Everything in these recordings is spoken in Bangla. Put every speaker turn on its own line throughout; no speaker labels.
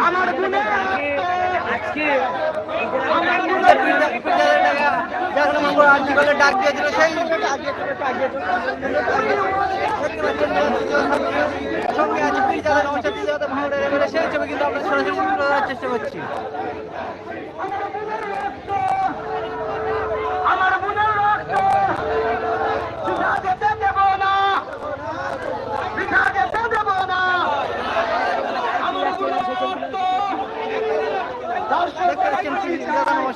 আমার
আজকে সেই ছবি কিন্তু আমরা সরাসরি চেষ্টা করছি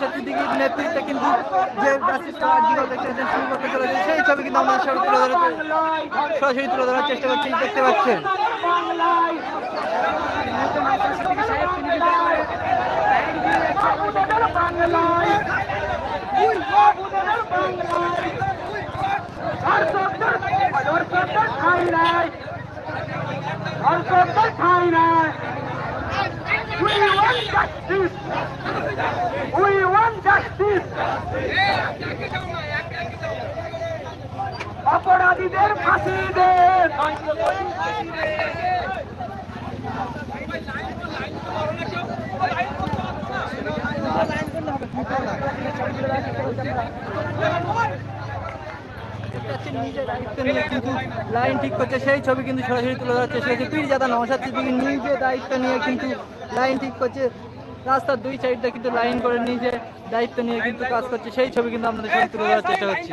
সিদ্দিকির নেতৃত্বে কিন্তু যে পাচ্ছেন শুরু করতে সেই ছবি কিন্তু আমরা সরাসরি তুলে ধরার চেষ্টা করছি দেখতে পাচ্ছেন
আর justice. We want justice. অপরাধীদের ফাঁসি দেন
লাইন ঠিক করছে, সেই ছবি কিন্তু সরাসরি তুলে ধরার চেষ্টা করছে পীর জাদা নওশাদ সিদ্দিকি নিজে দায়িত্ব নিয়ে কিন্তু লাইন ঠিক করছে। রাস্তার দুই সাইডটা কিন্তু লাইন করে নিজে দায়িত্ব নিয়ে কিন্তু কাজ করছে, সেই ছবি কিন্তু আমাদের ধরার চেষ্টা করছি।